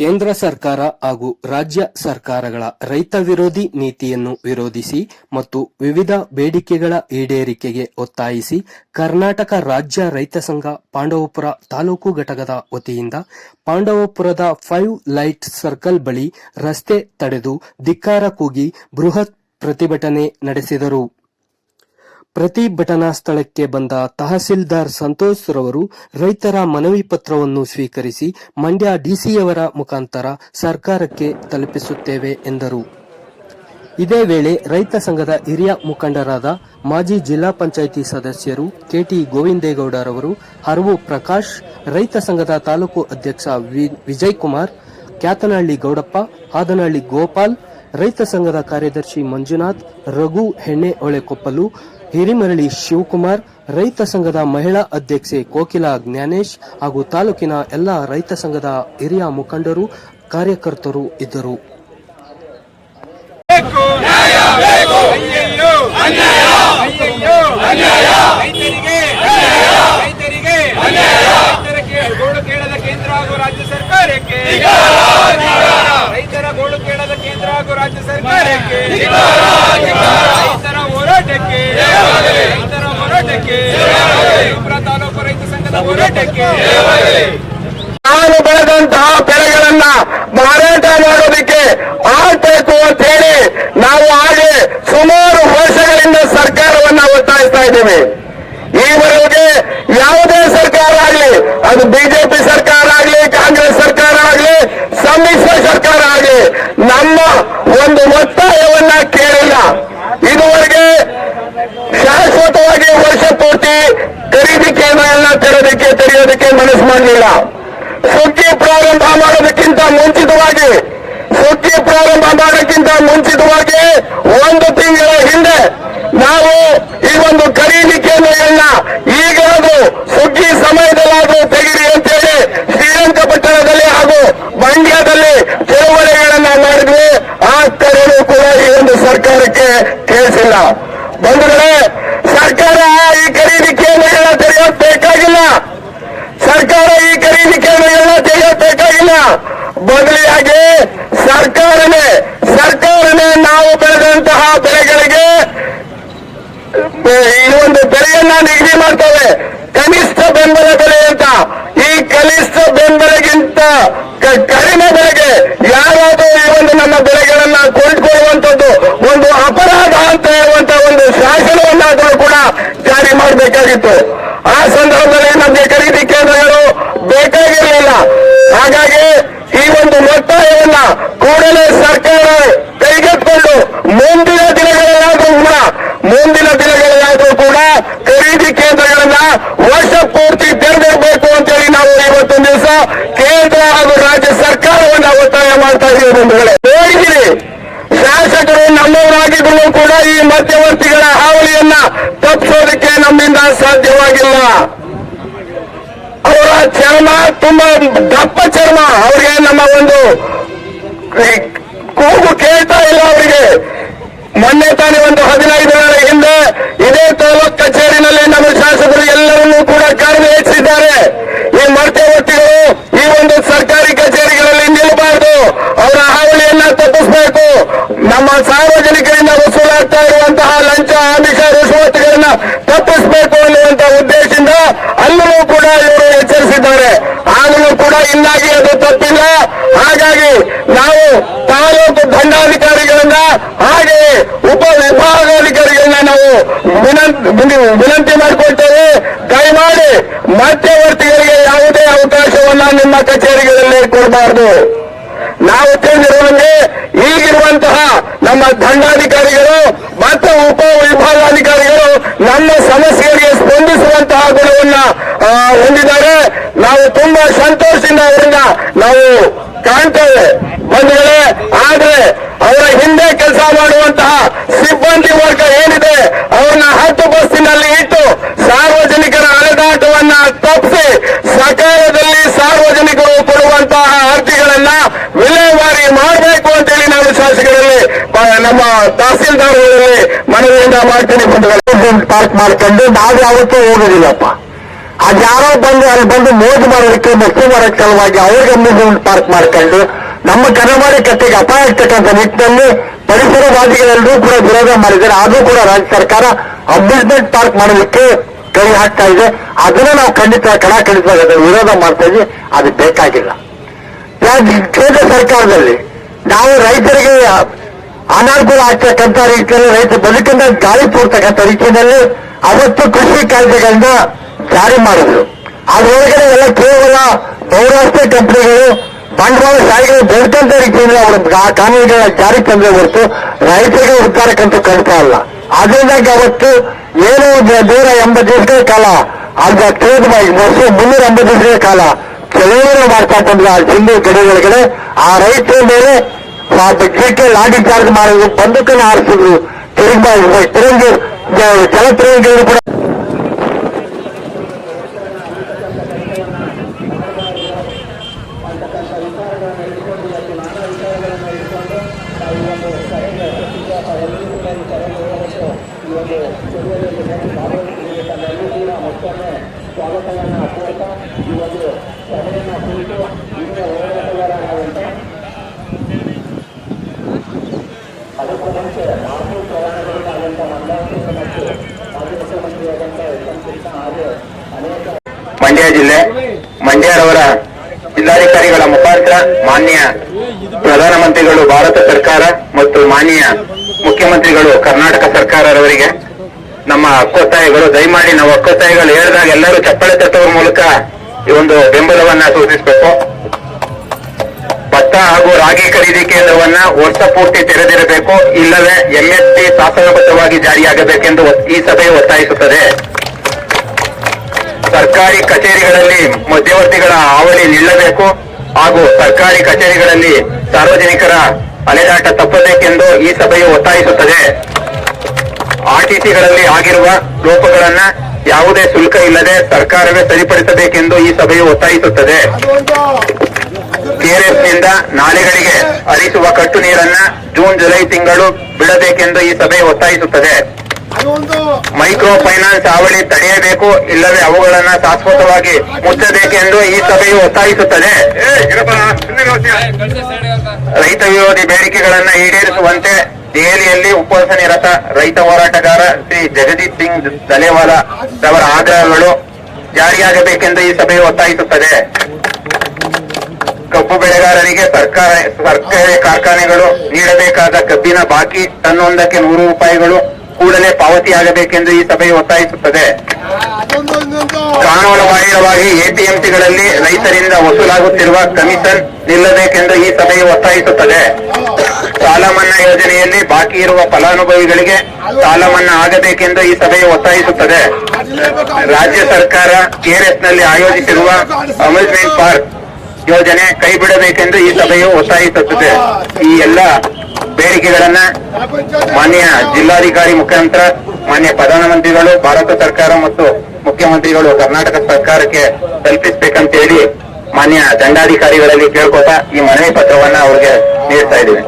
ಕೇಂದ್ರ ಸರ್ಕಾರ ಹಾಗೂ ರಾಜ್ಯ ಸರ್ಕಾರಗಳ ರೈತ ವಿರೋಧಿ ನೀತಿಯನ್ನು ವಿರೋಧಿಸಿ ಮತ್ತು ವಿವಿಧ ಬೇಡಿಕೆಗಳ ಈಡೇರಿಕೆಗೆ ಒತ್ತಾಯಿಸಿ ಕರ್ನಾಟಕ ರಾಜ್ಯ ರೈತ ಸಂಘ ಪಾಂಡವಪುರ ತಾಲೂಕು ಘಟಕದ ವತಿಯಿಂದ ಪಾಂಡವಪುರದ ಫೈವ್ ಲೈಟ್ ಸರ್ಕಲ್ ಬಳಿ ರಸ್ತೆ ತಡೆದು ಧಿಕ್ಕಾರ ಕೂಗಿ ಬೃಹತ್ ಪ್ರತಿಭಟನೆ ನಡೆಸಿದರು. ಪ್ರತಿಭಟನಾ ಸ್ಥಳಕ್ಕೆ ಬಂದ ತಹಸೀಲ್ದಾರ್ ಸಂತೋಷ್ ರವರು ರೈತರ ಮನವಿ ಪತ್ರವನ್ನು ಸ್ವೀಕರಿಸಿ ಮಂಡ್ಯ ಡಿಸಿಯವರ ಮುಖಾಂತರ ಸರ್ಕಾರಕ್ಕೆ ತಲುಪಿಸುತ್ತೇವೆ ಎಂದರು. ಇದೇ ವೇಳೆ ರೈತ ಸಂಘದ ಹಿರಿಯ ಮುಖಂಡರಾದ ಮಾಜಿ ಜಿಲ್ಲಾ ಪಂಚಾಯಿತಿ ಸದಸ್ಯರು ಕೆಟಿ ಗೋವಿಂದೇಗೌಡರವರು, ಹರವು ಪ್ರಕಾಶ್, ರೈತ ಸಂಘದ ತಾಲೂಕು ಅಧ್ಯಕ್ಷ ವಿಜಯ್ ಕುಮಾರ್ ಕ್ಯಾತನಹಳ್ಳಿ ಗೌಡಪ್ಪ, ಹಾದನಹಳ್ಳಿ ಗೋಪಾಲ್, ರೈತ ಸಂಘದ ಕಾರ್ಯದರ್ಶಿ ಮಂಜುನಾಥ್, ರಘು ಹೆಣ್ಣೆ ಕೊಪ್ಪಲು ಹಿರಿಮರಳಿ ಶಿವಕುಮಾರ್, ರೈತ ಸಂಘದ ಮಹಿಳಾ ಅಧ್ಯಕ್ಷೆ ಕೋಕಿಲಾ ಜ್ಞಾನೇಶ್ ಹಾಗೂ ತಾಲೂಕಿನ ಎಲ್ಲ ರೈತ ಸಂಘದ ಹಿರಿಯ ಮುಖಂಡರು, ಕಾರ್ಯಕರ್ತರು ಇದ್ದರು ಬೇಕು ನ್ಯಾಯ ಬೇಕು ಅಯ್ಯಯ್ಯೋ ಅನ್ಯಾಯ ಅಯ್ಯಯ್ಯೋ ಅನ್ಯಾಯ ರೈತರಿಗೆ ಅನ್ಯಾಯ ರೈತರಿಗೆ ಅನ್ಯಾಯ ರೈತರ ಕೇ- ಗೋಳು ಕೇಳದ ಕೇಂದ್ರ ಹಾಗೂ ರಾಜ್ಯ ಸರ್ಕಾರಕ್ಕೆ ರೈತರ ಗೋಳು ಕೇಳದ ಕೇಂದ್ರ ಹಾಗೂ ರಾಜ್ಯ ಸರ್ಕಾರಕ್ಕೆ ರೈತರ ಹೋರಾಟಕ್ಕೆ ರೈತರ ಹೋರಾಟಕ್ಕೆ ವಿಜಯಪುರ ತಾಲೂಕು ರೈತ ಸಂಘದ ಹೋರಾಟಕ್ಕೆ ನಾನು ಬೆಳೆದಂತಹ ಬೆಳೆಗಳನ್ನ ಮಾರಾಟ ಮಾಡೋದಕ್ಕೆ ಆಗ್ಬೇಕು ಅಂತ ಹೇಳಿ ನಾವು ಹಾಗೆ ಸುಮಾರು ವರ್ಷಗಳಿಂದ ಸರ್ಕಾರವನ್ನ ಒತ್ತಾಯಿಸ್ತಾ ಇದ್ದೇವೆ. ಈವರೆಗೆ ಯಾವುದೇ ಸರ್ಕಾರ ಆಗಲಿ, ಅದು ಬಿಜೆಪಿ ಸರ್ಕಾರ ಆಗಲಿ, ಕಾಂಗ್ರೆಸ್ ಸರ್ಕಾರ ಆಗಲಿ, ಸಮ್ಮಿಶ್ರ ಸರ್ಕಾರ ಆಗಲಿ, ನಮ್ಮ ಒಂದು ಒತ್ತಾಯವನ್ನ ಕೇಳಿಲ್ಲ. ಇದುವರೆಗೆ ಶಾಶ್ವತವಾಗಿ ವರ್ಷ ಪೂರ್ತಿ ಖರೀದಿ ಕೇಂದ್ರಗಳನ್ನ ತೆರೆಯೋದಕ್ಕೆ ತೆರೆಯೋದಕ್ಕೆ ಮನಸ್ಸು ಮಾಡಲಿಲ್ಲ. ಸುದ್ದಿ ಪ್ರಾರಂಭ ಮಾಡೋದಕ್ಕಿಂತ ಮುಂಚಿತವಾಗಿ, ಸುದ್ದಿ ಪ್ರಾರಂಭ ಮಾಡೋಕ್ಕಿಂತ ಮುಂಚಿತವಾಗಿ ಒಂದು ತಿಂಗಳ ಹಿಂದೆ ನಾವು ಈ ಒಂದು ಖರೀದಿ ಕೇಂದ್ರಗಳನ್ನ ಈಗಾದ್ರೂ ಸುಗ್ಗಿ ಸಮಯದಲ್ಲಾದ್ರೂ ತೆಗಿರಿ ಅಂತೇಳಿ ಶ್ರೀರಂಗಪಟ್ಟಣದಲ್ಲಿ ಹಾಗೂ ಮಂಡ್ಯದಲ್ಲಿ ಚಳುವಳಿಗಳನ್ನ ಮಾಡಿದ್ವಿ ಆ ಕಡೆಯೂ ಕೂಡ ಈ ಒಂದು ಸರ್ಕಾರಕ್ಕೆ ಕೇಳಿಸಿಲ್ಲ ಬಂಧುಗಳೇ ಸರ್ಕಾರ ಈ ಖರೀದಿ ಕೇಂದ್ರಗಳನ್ನ ತೆರೆಯೋದು ಬೇಕಾಗಿಲ್ಲ ಸರ್ಕಾರ ಈ ಖರೀದಿ ಕೇಂದ್ರಗಳನ್ನ ತೆಗೆಯಬೇಕಾಗಿಲ್ಲ ಬದಲಿಯಾಗಿ ಸರ್ಕಾರನೇ ಸರ್ಕಾರನೇ ನಾವು ಬೆಳೆದಂತಹ ಬೆಳೆಗಳಿಗೆ ಈ ಒಂದು ಬೆಲೆಯನ್ನ ನಿಗದಿ ಮಾಡ್ತೇವೆ. ಕನಿಷ್ಠ ಬೆಂಬಲ ಬೆಲೆ ಅಂತ. ಈ ಕನಿಷ್ಠ ಬೆಂಬಲಗಿಂತ ಕಡಿಮೆ ಬೆಲೆಗೆ ಯಾರಾದರೂ ಈ ಒಂದು ನಮ್ಮ ಬೆಳೆಗಳನ್ನ ಕೊಂಡುಕೊಳ್ಳುವಂಥದ್ದು ಒಂದು ಅಪರಾಧ ಅಂತ ಹೇಳುವಂತ ಒಂದು ಶಾಸನವನ್ನಾದರೂ ಕೂಡ ಜಾರಿ ಮಾಡಬೇಕಾಗಿತ್ತು. ಆ ಸಂದರ್ಭದಲ್ಲಿ ನಮಗೆ ಖರೀದಿ ಕೇಂದ್ರಗಳು ಬೇಕಾಗಿರಲಿಲ್ಲ ಹಾಗಾಗಿ ಈ ಒಂದು ಒತ್ತಾಯವನ್ನ ಕೂಡಲೇ ಸರ್ಕಾರ ಕೈಗೆತ್ತಿಕೊಂಡು ಮುಂದಿನ ದಿನಗಳಲ್ಲಾದ್ರೂ ಕೂಡ ಮುಂದಿನ ದಿನಗಳಲ್ಲಾದ್ರೂ ಕೂಡ ಖರೀದಿ ಕೇಂದ್ರಗಳನ್ನ ವರ್ಷ ಪೂರ್ತಿ ತೆರೆದಿರಬೇಕು ಅಂತೇಳಿ ನಾವು ಇವತ್ತೊಂದು ದಿವಸ ಕೇಂದ್ರ ಹಾಗೂ ರಾಜ್ಯ ಸರ್ಕಾರವನ್ನ ಒತ್ತಾಯ ಮಾಡ್ತಾ ಇದ್ದೀವಿ ಬಂಧುಗಳೇ. ನೋಡಿದಿರಿ ಶಾಸಕರು ನಮ್ಮವರಾಗಿದ್ರು ಕೂಡ ಈ ಮಧ್ಯವರ್ತಿಗಳ ಹಾವಳಿಯನ್ನ ತಪ್ಪಿಸೋದಕ್ಕೆ ನಮ್ಮಿಂದ ಸಾಧ್ಯವಾಗಿಲ್ಲ. ಅವರ ಚರ್ಮ ತುಂಬಾ ದಪ್ಪ ಚರ್ಮ ಅವರಿಗೆ ನಮ್ಮ ಒಂದು ಕೂಗು ಕೇಳ್ತಾ ಇಲ್ಲ ಅವರಿಗೆ. ಮೊನ್ನೆ ತಾನೇ ಒಂದು ಹದಿನೈದು ದಿನಗಳ ಹಿಂದೆ ಇದೇ ತಾಲೂಕ್ ಕಚೇರಿನಲ್ಲಿ ನಮ್ಮ ಶಾಸಕರು ಎಲ್ಲರನ್ನೂ ಕೂಡ ಕಾರ್ಯನಿರ್ವಹಿಸಿದ್ದಾರೆ ಈ ಮಧ್ಯವರ್ತಿಗಳು ಈ ಒಂದು ಸರ್ಕಾರಿ ಕಚೇರಿಗಳಲ್ಲಿ ನಿಲ್ಲಬಾರದು. ಅವರ ಹಾವಳಿಯನ್ನ ತಪ್ಪಿಸಬೇಕು. ನಮ್ಮ ಸಾರ್ವಜನಿಕರಿಂದ ವಸೂಲಾಗ್ತಾ ಇರುವಂತಹ ಲಂಚ, ಆಮಿಷ ರುಸುವತ್ತುಗಳನ್ನ ತಪ್ಪಿಸಬೇಕು ಅನ್ನುವಂತ ಉದ್ದೇಶದಿಂದ ಅಲ್ಲೂ ಕೂಡ ಇವರು ಎಚ್ಚರಿಸಿದ್ದಾರೆ. ಆಗಲೂ ಕೂಡ ಇನ್ನಾಗಿ ಅದು ತಪ್ಪಿಲ್ಲ. ಹಾಗಾಗಿ ನಾವು ತಾಲೂಕು ದಂಡಾಧಿಕಾರಿಗಳನ್ನ ಹಾಗೆ ಉಪ ವಿಭಾಗಾಧಿಕಾರಿಗಳನ್ನ ನಾವು ವಿನಂತಿ ಮಾಡಿಕೊಳ್ತೇವೆ. ದಯಮಾಡಿ ಅವಕಾಶವನ್ನ ನಿಮ್ಮ ಕಚೇರಿಗಳಲ್ಲಿ ಕೊಡಬಾರದು. ನಾವು ತಿಳಿದಿರುವಂತೆ ಈಗಿರುವಂತಹ ನಮ್ಮ ದಂಡಾಧಿಕಾರಿಗಳು ಮತ್ತು ಉಪ ವಿಭಾಗಾಧಿಕಾರಿಗಳು ನಮ್ಮ ಸಮಸ್ಯೆಗಳಿಗೆ ಸ್ಪಂದಿಸುವಂತಹ ಗುಣವನ್ನ ಹೊಂದಿದ್ದಾರೆ. ನಾವು ತುಂಬಾ ಸಂತೋಷದಿಂದ ಅವರಿಂದ ನಾವು ಕಾಣ್ತೇವೆ ಬಂಧುಗಳೇ. ಆದ್ರೆ ಅವರ ಹಿಂದೆ ಕೆಲಸ ಮಾಡುವಂತಹ ಸಿಬ್ಬಂದಿ ವರ್ಗ ಪಾರ್ಕ್ ಮಾಡ್ಕೊಂಡು ನಾವು ಯಾವತ್ತೂ ಹೋಗೋದಿಲ್ಲಪ್ಪ. ಅದ್ಯಾರೋ ಬಂದು ಅಲ್ಲಿ ಬಂದು ಮೋಜು ಮಾಡೋದಕ್ಕೆ ಮಕ್ಕಳು ಮಾಡೋಕ್ಕೆ ಸಲುವಾಗಿ ಅವ್ರಿಗೆ ಅಮ್ಯೂಸ್ಮೆಂಟ್ ಪಾರ್ಕ್ ಮಾಡ್ಕೊಂಡು ನಮ್ಮ ಕನ್ನಂಬಾಡಿ ಕಟ್ಟೆಗೆ ಅಪಾಯ ಆಗ್ತಕ್ಕಂಥ ನಿಟ್ಟಿನಲ್ಲಿ ಪರಿಸರವಾದಿಗಳೆಲ್ಲರೂ ಕೂಡ ವಿರೋಧ ಮಾಡಿದ್ದಾರೆ. ಆದರೂ ಕೂಡ ರಾಜ್ಯ ಸರ್ಕಾರ ಅಮ್ಯೂಸ್ಮೆಂಟ್ ಪಾರ್ಕ್ ಮಾಡೋದಕ್ಕೆ ಕೈ ಹಾಕ್ತಾ ಇದೆ. ಅದನ್ನ ನಾವು ಖಂಡಿತ ಕಣ ಖಂಡಿತವಾಗಿ ಅದನ್ನ ವಿರೋಧ ಮಾಡ್ತಾ ಇದ್ವಿ ಅದು ಬೇಕಾಗಿಲ್ಲ. ಕೇಂದ್ರ ಸರ್ಕಾರದಲ್ಲಿ ನಾವು ರೈತರಿಗೆ ಅನಾನುಕೂಲ ಆಗ್ತಕ್ಕಂಥ ರೀತಿಯಲ್ಲಿ ರೈತ ಬದುಕನ್ನ ಗಾಳಿ ತೋರ್ತಕ್ಕಂಥ ರೀತಿಯಲ್ಲಿ ಅವತ್ತು ಕೃಷಿ ಕಾಯ್ದೆಗಳನ್ನ ಜಾರಿ ಮಾಡಿದ್ರು. ಅದರೊಳಗಡೆ ಎಲ್ಲ ಕೇವಲ ಬಹುರಾಷ್ಟ್ರೀಯ ಕಂಪನಿಗಳು, ಬಂಡವಾಳ ಶಾಲೆಗಳು ಬೆಳ್ತಂತ ರೀತಿಯಲ್ಲಿ ಅವರು ಆ ಕಾನೂನುಗಳ ಜಾರಿ ತಂದ್ರೆ ಹೊರತು ರೈತರಿಗೆ ಉದ್ಧಾರಕ್ಕಂತೂ ಕಾಣ್ತಾ ಇಲ್ಲ ಅದರಿಂದಾಗಿ ಅವತ್ತು ಏನು ನೂರ ಎಂಬತ್ತು ದಿವಸಗಳ ಕಾಲ ಅದ ಕೇಂದ್ರ ವರ್ಷ ಮುನ್ನೂರ ಎಂಬತ್ತು ದಿವಸಗಳ ಕಾಲ ಚಳವಳಿ ಮಾಡ್ತಾ ಬಂದ್ರೆ ಆ ಜಿಲ್ಲೆ ಗಡಿಯೊಳಗಡೆ ಆ ರೈತರ ಮೇಲೆ ಆ ಬಜ್ಜಿಗೆ ಲಾಠಿ ಚಾರ್ಜ್ ಮಾಡಿದ್ರು ಬಂದೂಕನ್ನು ಹಾರಿಸಿದ್ರು ತಿರುಗಿ ತಿರಂಗಿ ಜಲ ತಿರಂಗಿಗಳು ಕೂಡ ಮಂಡ್ಯ ಜಿಲ್ಲೆ ಮಂಡ್ಯರವರ ಜಿಲ್ಲಾಧಿಕಾರಿಗಳ ಮುಖಾಂತರ ಮಾನ್ಯ ಪ್ರಧಾನಮಂತ್ರಿಗಳು, ಭಾರತ ಸರ್ಕಾರ ಮತ್ತು ಮಾನ್ಯ ಮುಖ್ಯಮಂತ್ರಿಗಳು, ಕರ್ನಾಟಕ ಸರ್ಕಾರದವರಿಗೆ ನಮ್ಮ ಹಕ್ಕೊತ್ತಾಯಗಳು ದಯಮಾಡಿ ನಮ್ಮ ಹಕ್ಕೊತ್ತಾಯಗಳು ಹೇಳಿದಾಗ ಎಲ್ಲರೂ ಚಪ್ಪಳೆ ತಟ್ಟುವ ಮೂಲಕ ಈ ಒಂದು ಬೆಂಬಲವನ್ನ ಸೂಚಿಸಬೇಕು. ಭತ್ತ ಹಾಗೂ ರಾಗಿ ಖರೀದಿ ಕೇಂದ್ರವನ್ನ ವರ್ಷ ಪೂರ್ತಿ ತೆರೆದಿರಬೇಕು, ಇಲ್ಲವೇ ಎಂಎಸ್ಪಿ ಶಾಸನಬದ್ಧವಾಗಿ ಜಾರಿಯಾಗಬೇಕೆಂದು ಈ ಸಭೆ ಒತ್ತಾಯಿಸುತ್ತದೆ. ಸರ್ಕಾರಿ ಕಚೇರಿಗಳಲ್ಲಿ ಮಧ್ಯವರ್ತಿಗಳ ಹಾವಳಿ ನಿಲ್ಲಬೇಕು ಹಾಗೂ ಸರ್ಕಾರಿ ಕಚೇರಿಗಳಲ್ಲಿ ಸಾರ್ವಜನಿಕರ ಅಲೆದಾಟ ತಪ್ಪಬೇಕೆಂದು ಈ ಸಭೆಯು ಒತ್ತಾಯಿಸುತ್ತದೆ. ಆರ್ಟಿಸಿಗಳಲ್ಲಿ ಆಗಿರುವ ಲೋಪಗಳನ್ನು ಯಾವುದೇ ಶುಲ್ಕ ಇಲ್ಲದೆ ಸರ್ಕಾರವೇ ಸರಿಪಡಿಸಬೇಕೆಂದು ಈ ಸಭೆಯು ಒತ್ತಾಯಿಸುತ್ತದೆ. ಕೆಆರ್ಎಸ್ನಿಂದ ನಾಲೆಗಳಿಗೆ ಹರಿಸುವ ಕಟ್ಟು ನೀರನ್ನ ಜೂನ್, ಜುಲೈ ತಿಂಗಳು ಬಿಡಬೇಕೆಂದು ಈ ಸಭೆ ಒತ್ತಾಯಿಸುತ್ತದೆ. ಮೈಕ್ರೋ ಫೈನಾನ್ಸ್ ಹಾವಳಿ ತಡೆಯಬೇಕು, ಇಲ್ಲವೇ ಅವುಗಳನ್ನ ಶಾಶ್ವತವಾಗಿ ಮುಚ್ಚಬೇಕೆಂದು ಈ ಸಭೆಯು ಒತ್ತಾಯಿಸುತ್ತದೆ. ರೈತ ವಿರೋಧಿ ಬೇಡಿಕೆಗಳನ್ನು ಈಡೇರಿಸುವಂತೆ ದೆಹಲಿಯಲ್ಲಿ ಉಪವಾಸ ನಿರತ ರೈತ ಹೋರಾಟಗಾರ ಶ್ರೀ ಜಗದೀಪ್ ಸಿಂಗ್ ದಲೇವಾಲ ರವರ ಆಗ್ರಹಗಳು ಜಾರಿಯಾಗಬೇಕೆಂದು ಈ ಸಭೆಯು ಒತ್ತಾಯಿಸುತ್ತದೆ. ಕಬ್ಬು ಬೆಳೆಗಾರರಿಗೆ ಸರ್ಕಾರ, ಸರ್ಕಾರಿ ಕಾರ್ಖಾನೆಗಳು ನೀಡಬೇಕಾದ ಕಬ್ಬಿನ ಬಾಕಿ ತನ್ನೊಂದಕ್ಕೆ ನೂರು ರೂಪಾಯಿಗಳು. ಕೂಡಲೇ ಪಾವತಿಯಾಗಬೇಕೆಂದು ಈ ಸಭೆ ಒತ್ತಾಯಿಸುತ್ತದೆ. ಕಾನೂನು ಬಾಹಿರವಾಗಿ ಎಪಿಎಂಸಿಗಳಲ್ಲಿ ರೈತರಿಂದ ವಸೂಲಾಗುತ್ತಿರುವ ಕಮಿಷನ್ ನಿಲ್ಲಬೇಕೆಂದು ಈ ಸಭೆಯು ಒತ್ತಾಯಿಸುತ್ತದೆ. ಸಾಲ ಮನ್ನಾ ಯೋಜನೆಯಲ್ಲಿ ಬಾಕಿ ಇರುವ ಫಲಾನುಭವಿಗಳಿಗೆ ಸಾಲ ಮನ್ನಾ ಆಗಬೇಕೆಂದು ಈ ಸಭೆಯು ಒತ್ತಾಯಿಸುತ್ತದೆ. ರಾಜ್ಯ ಸರ್ಕಾರ ಕೆಆರ್ಎಸ್ನಲ್ಲಿ ಆಯೋಜಿಸಿರುವ ಅಮ್ಯೂಸ್ಮೆಂಟ್ ಪಾರ್ಕ್ ಯೋಜನೆ ಕೈಬಿಡಬೇಕೆಂದು ಈ ಸಭೆಯು ಒತ್ತಾಯಿಸುತ್ತದೆ. ಈ ಎಲ್ಲ ಬೇಡಿಕೆಗಳನ್ನ ಮಾನ್ಯ ಜಿಲ್ಲಾಧಿಕಾರಿ ಮುಖಾಂತರ, ಮಾನ್ಯ ಪ್ರಧಾನಮಂತ್ರಿಗಳು, ಭಾರತ ಸರ್ಕಾರ ಮತ್ತು ಮುಖ್ಯಮಂತ್ರಿಗಳು ಕರ್ನಾಟಕ ಸರ್ಕಾರಕ್ಕೆ ತಲುಪಿಸ್ಬೇಕಂತ ಹೇಳಿ ಮಾನ್ಯ ದಂಡಾಧಿಕಾರಿಗಳಲ್ಲಿ ಕೇಳ್ಕೊತಾ ಈ ಮನವಿ ಪತ್ರವನ್ನ ಅವ್ರಿಗೆ ನೀಡ್ತಾ ಇದ್ದೀವಿ.